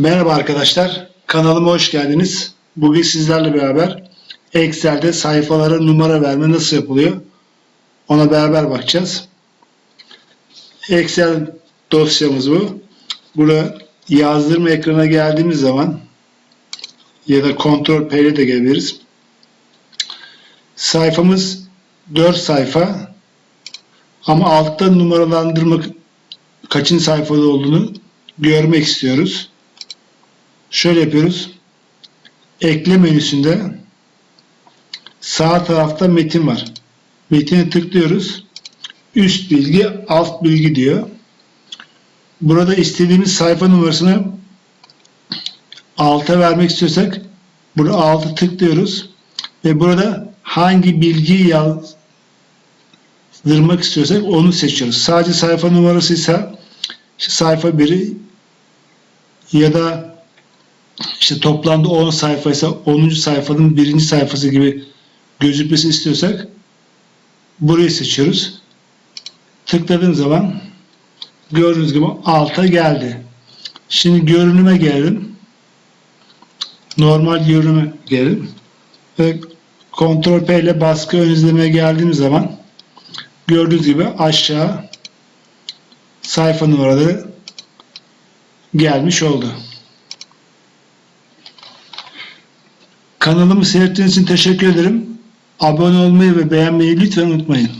Merhaba arkadaşlar, kanalıma hoş geldiniz. Bugün sizlerle beraber Excel'de sayfalara numara verme nasıl yapılıyor? Ona beraber bakacağız. Excel dosyamız bu. Burada yazdırma ekrana geldiğimiz zaman ya da kontrol P ile de gelebiliriz. Sayfamız 4 sayfa ama altta numaralandırmak kaçıncı sayfada olduğunu görmek istiyoruz. Şöyle yapıyoruz. Ekle menüsünde sağ tarafta metin var. Metine tıklıyoruz. Üst bilgi, alt bilgi diyor. Burada istediğimiz sayfa numarasını alta vermek istiyorsak burada altı tıklıyoruz ve burada hangi bilgiyi yazdırmak istiyorsak onu seçiyoruz. Sadece sayfa numarasıysa işte sayfa 1'i ya da işte toplamda 10 sayfaysa 10. sayfanın birinci sayfası gibi gözükmesi istiyorsak burayı seçiyoruz. Tıkladığım zaman gördüğünüz gibi alta geldi. Şimdi görünüme geldim. Normal görünüme geldim. Ve Ctrl P ile baskı ön izlemeye geldiğim zaman gördüğünüz gibi aşağı sayfa numaraları gelmiş oldu. Kanalımı seyrettiğiniz için teşekkür ederim. Abone olmayı ve beğenmeyi lütfen unutmayın.